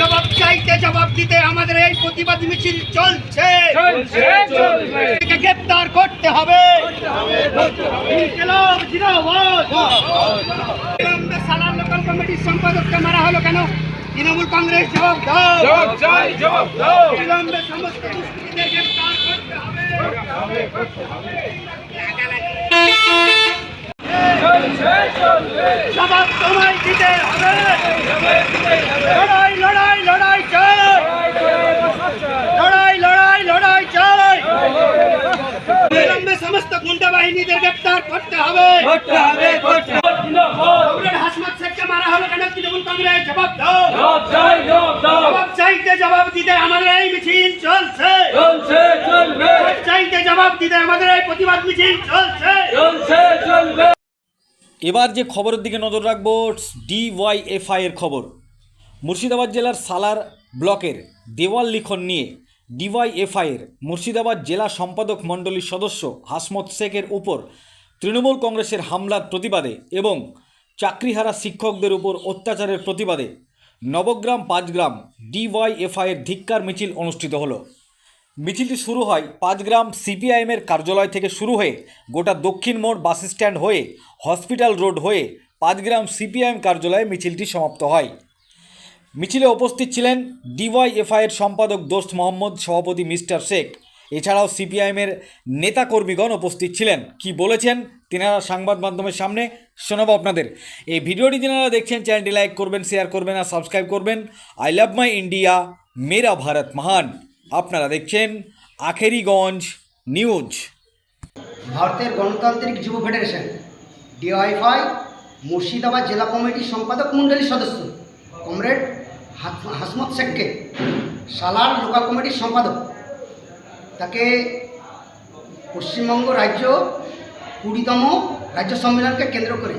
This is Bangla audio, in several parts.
জবাব চাইতে জবাব দিতে আমাদের এই প্রতিবাদ মিছিল চলছে। গ্রেপ্তার করতে হবে। সালার লোকাল কমিটির সম্পাদককে মারা হলো কেন? তৃণমূল কংগ্রেস জবাব দাও। জবাব দাও। সমস্ত দুষ্কৃতীদের গ্রেপ্তার করতে হবে চলছে চলবে জবাব তোমায় দিতে হবে লড়াই লড়াই লড়াই চাই। লড়াই লড়াই লড়াই চাই। বিলম্বে সমস্ত গুন্ডা বাহিনীদের গ্রেপ্তার করতে হবে। করতে হবে করতে হবে। জিন্দাবাদ শেখকে মারা হলো কেন? তৃণমূল কংগ্রেস জবাব দাও। জবাব চাই জবাব দাও। জবাব চাইতে জবাব দিতে আমাদের এই মিছিল চলছে। চলছে চলবে। চাইতে জবাব দিতে আমাদের এই প্রতিবাদ মিছিল চলছে। চলছে চলবে। এবার যে খবরের দিকে নজর রাখব ডিওয়াইএফআই এর খবর। মুর্শিদাবাদ জেলার সালার ব্লকের দেওয়াল লিখন নিয়ে ডিওয়াইএফআই এর মুর্শিদাবাদ জেলা সম্পাদক মণ্ডলীর সদস্য হাসমত শেখের উপর তৃণমূল কংগ্রেসের হামলার প্রতিবাদে এবং চাকরিহারা শিক্ষকদের উপর অত্যাচারের প্রতিবাদে নবগ্রাম পাঁচগ্রাম ডিওয়াইএফআই এর ধিক্কার মিছিল অনুষ্ঠিত হলো। মিছিলটি শুরু হয় পাঁচগ্রাম সিপিআইএমের কার্যালয় থেকে শুরু হয়ে গোটা দক্ষিণ মোড় বাস স্ট্যান্ড হয়ে হসপিটাল রোড হয়ে পাঁচগ্রাম সিপিআইএম কার্যালয়ে মিছিলটি সমাপ্ত হয়। মিছিলে উপস্থিত ছিলেন ডিওয়াইএফআইয়ের সম্পাদক দোস্ত মোহাম্মদ, সভাপতি মিস্টার শেখ। এছাড়াও সিপিআইএমের নেতাকর্মীগণ উপস্থিত ছিলেন। কি বলেছেন তিনারা সংবাদ মাধ্যমের সামনে শোনাবো আপনাদের। এই ভিডিওটি যিনারা দেখছেন, চ্যানেলটি লাইক করবেন, শেয়ার করবেন আর সাবস্ক্রাইব করবেন। আই লাভ মাই ইন্ডিয়া, মেরা ভারত মহান। আপনারা দেখছেন আখেরিগঞ্জ নিউজ। ভারতের গণতান্ত্রিক যুব ফেডারেশন ডিওয়াইফাই মুর্শিদাবাদ জেলা কমিটির সম্পাদক মণ্ডলীর সদস্য। কমরেড হাসমত শেখকে, সালার লোকাল কমিটির সম্পাদক। তাকে পশ্চিমবঙ্গ রাজ্য, কুড়িতম রাজ্য সম্মেলনকে কেন্দ্র করে,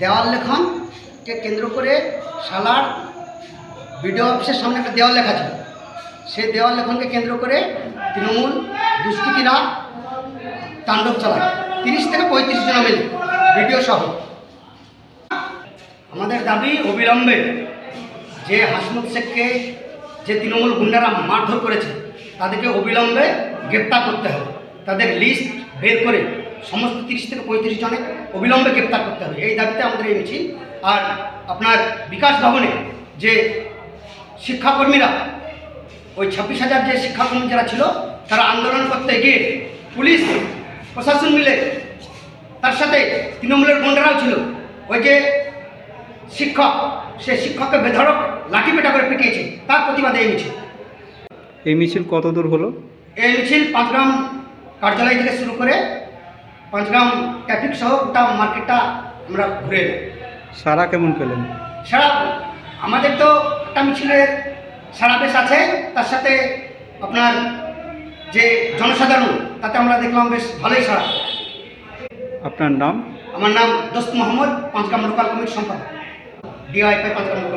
দেওয়াল লেখনকে কেন্দ্র করে সালার বিডিও অফিসের সামনে একটা দেওয়াল লেখা ছিল। সেই দেওয়াল লেখনকে কেন্দ্র করে তৃণমূল দুষ্কৃতীরা তাণ্ডব চালায়। তিরিশ থেকে পঁয়ত্রিশ জন মিলে ভিডিও সহ। আমাদের দাবি অবিলম্বে যে হাসমত শেখকে যে তৃণমূল গুন্ডারা মারধর করেছে, তাদেরকে অবিলম্বে গ্রেপ্তার করতে হবে। তাদের লিস্ট বের করে সমস্ত তিরিশ থেকে পঁয়ত্রিশ জনে অবিলম্বে গ্রেপ্তার করতে হবে। এই দাবিতে আমাদের এই মিছিল। আর আপনার বিকাশ ভবনে যে শিক্ষাকর্মীরা, ওই ছাব্বিশ হাজার যে শিক্ষাকর্মী যারা ছিল, তারা আন্দোলন করতে গিয়ে পুলিশ, প্রশাসন মিলে তার সাথে তৃণমূলের গুন্ডারাও ছিল। ওই যে শিক্ষক সে শিক্ষককে বেধড়ক লাঠি পেটা করে পিটিয়েছে তার প্রতিবাদে এই মিছিল। এই মিছিল কত দূর হলো? এই মিছিল পাঁচগ্রাম কার্যালয় থেকে শুরু করে পাঁচগ্রাম ট্রাফিক সহ গোটা মার্কেটটা আমরা ঘুরে এলাম। সারা কেমন পেলেন? সারা আমাদের তো একটা মিছিলের সারা বেশ আছে তার সাথে আপনার যে জনসাধারণ তাতে আমরা দেখলাম বেশ ভালোই সারা। আপনার নাম? আমার নাম দোস্ত মোহাম্মদ পাঁচগ্রাম লোকাল কমিটির সম্পাদক। DYFI Panchgram local committee